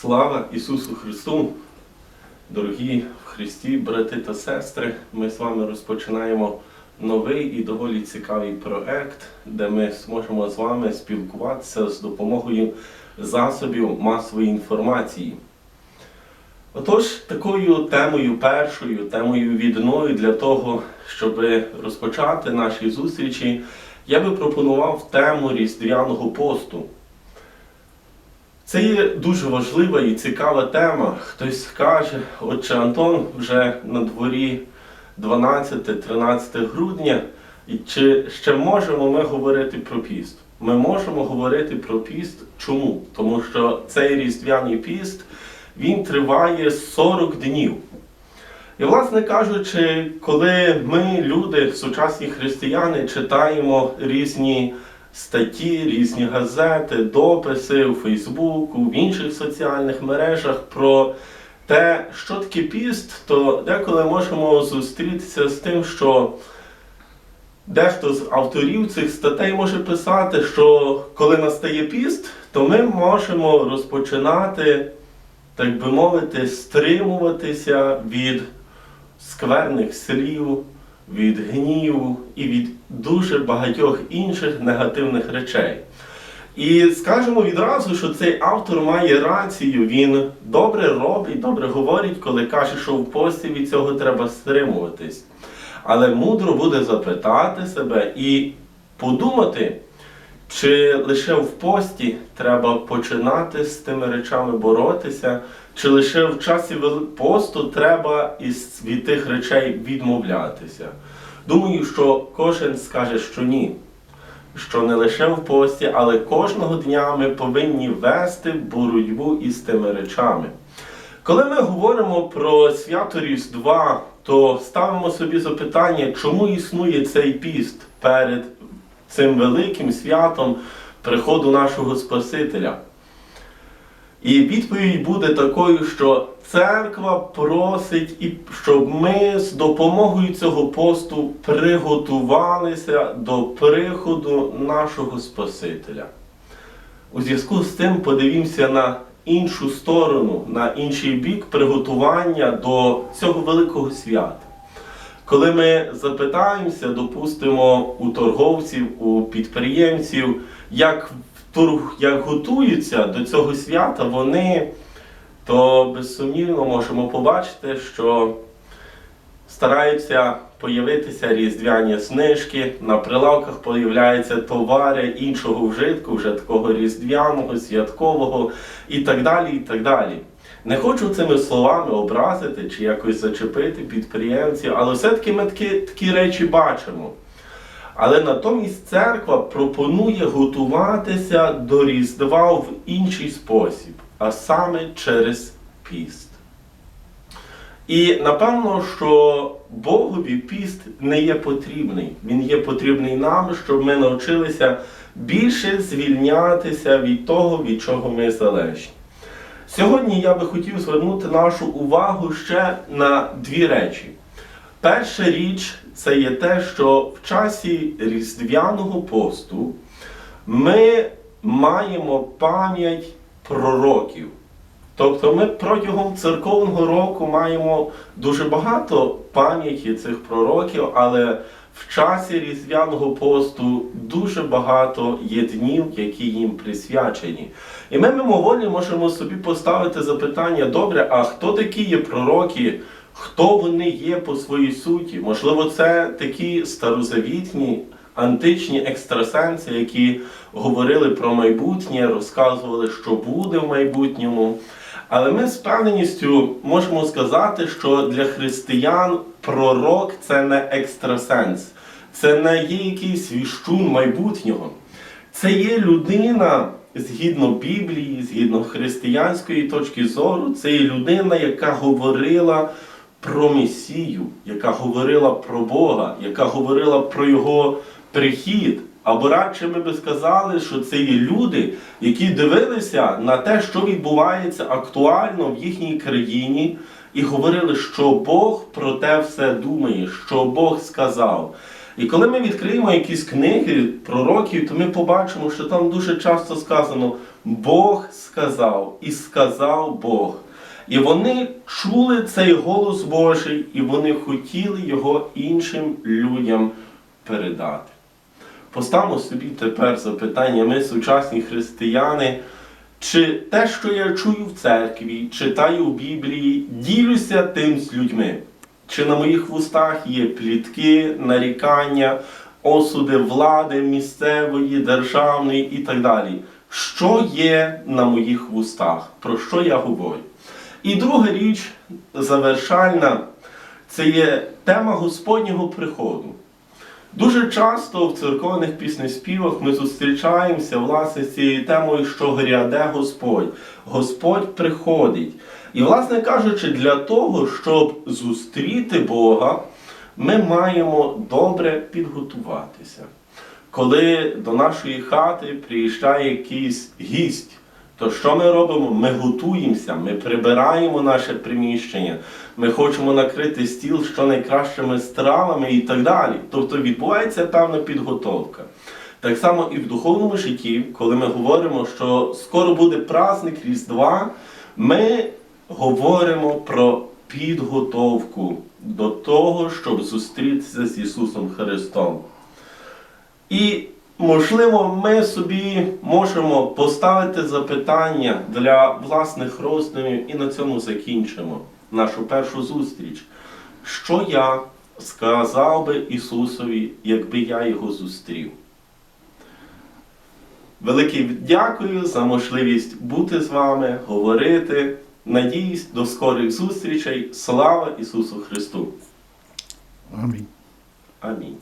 Слава Ісусу Христу! Дорогі в Христі, брати та сестри, ми з вами розпочинаємо новий і доволі цікавий проект, де ми зможемо з вами спілкуватися з допомогою засобів масової інформації. Отож, такою темою першою, темою відною для того, щоб розпочати наші зустрічі, я би пропонував тему Різдвяного посту. Це є дуже важлива і цікава тема. Хтось скаже, отче Антон, вже на дворі 12-13 грудня, і чи ще можемо ми говорити про піст? Ми можемо говорити про піст. Чому? Тому що цей різдвяний піст він триває 40 днів. І, власне кажучи, коли ми, люди, сучасні християни, читаємо різні статті, різні газети, дописи у Фейсбуку, в інших соціальних мережах про те, що таке піст, то деколи можемо зустрітися з тим, що дехто з авторів цих статей може писати, що коли настає піст, то ми можемо розпочинати, так би мовити, стримуватися від скверних слів, від гніву і від дуже багатьох інших негативних речей. І скажемо відразу, що цей автор має рацію, він добре робить, добре говорить, коли каже, що в пості від цього треба стримуватись. Але мудро буде запитати себе і подумати, чи лише в пості треба починати з тими речами боротися, чи лише в часі посту треба із від тих речей відмовлятися. Думаю, що кожен скаже, що ні. Що не лише в пості, але кожного дня ми повинні вести боротьбу із тими речами. Коли ми говоримо про свято Різдва, то ставимо собі запитання, чому існує цей піст перед цим великим святом приходу нашого Спасителя. І відповідь буде такою, що церква просить, щоб ми з допомогою цього посту приготувалися до приходу нашого Спасителя. У зв'язку з цим подивімося на іншу сторону, на інший бік приготування до цього великого свята. Коли ми запитаємося, допустимо, у торговців, у підприємців, як, торг- як готуються до цього свята, вони, то безсумнівно можемо побачити, що стараються появитися різдвяні знижки, на прилавках появляються товари іншого вжитку, вже такого різдвяного, святкового і так далі. і так далі. Не хочу цими словами образити чи якось зачепити підприємців, але все-таки ми такі, такі речі бачимо. Але натомість церква пропонує готуватися до Різдва в інший спосіб, а саме через піст. І напевно, що Богові піст не є потрібний. Він є потрібний нам, щоб ми навчилися більше звільнятися від того, від чого ми залежні. Сьогодні я би хотів звернути нашу увагу ще на дві речі. Перша річ це є те, що в часі Різдвяного посту ми маємо пам'ять пророків. Тобто ми протягом церковного року маємо дуже багато пам'яті цих пророків, але в часі Різдвяного посту дуже багато є днів, які їм присвячені. І ми мимоволі можемо собі поставити запитання: добре, а хто такі є пророки? Хто вони є по своїй суті? Можливо, це такі старозавітні античні екстрасенси, які говорили про майбутнє, розказували, що буде в майбутньому. Але ми з певненістю можемо сказати, що для християн пророк це не екстрасенс, це не є якийсь віщун майбутнього. Це є людина, згідно Біблії, згідно християнської точки зору, це є людина, яка говорила про Месію, яка говорила про Бога, яка говорила про Його прихід. Або радше ми би сказали, що це є люди, які дивилися на те, що відбувається актуально в їхній країні, і говорили, що Бог про те все думає, що Бог сказав. І коли ми відкриємо якісь книги пророків, то ми побачимо, що там дуже часто сказано Бог сказав і сказав Бог. І вони чули цей голос Божий, і вони хотіли його іншим людям передати. Поставимо собі тепер запитання, ми сучасні християни, чи те, що я чую в церкві, читаю в Біблії, ділюся тим з людьми? Чи на моїх вустах є плітки, нарікання, осуди влади місцевої, державної і так далі? Що є на моїх вустах? Про що я говорю? І друга річ, завершальна, це є тема Господнього приходу. Дуже часто в церковних піснеспівах ми зустрічаємося власне з цією темою, що гряде Господь. Господь приходить. І, власне кажучи, для того, щоб зустріти Бога, ми маємо добре підготуватися. Коли до нашої хати приїжджає якийсь гість, то що ми робимо? Ми готуємося, ми прибираємо наше приміщення, ми хочемо накрити стіл що найкращими стравами і так далі. Тобто відбувається певна підготовка. Так само і в духовному житті, коли ми говоримо, що скоро буде праздник Різдва, ми говоримо про підготовку до того, щоб зустрітися з Ісусом Христом. І, можливо, ми собі можемо поставити запитання для власних роздумів і на цьому закінчимо нашу першу зустріч. Що я сказав би Ісусові, якби я його зустрів? Велике дякую за можливість бути з вами, говорити. Надіюсь, до скорих зустрічей. Слава Ісусу Христу! Амінь. Амінь.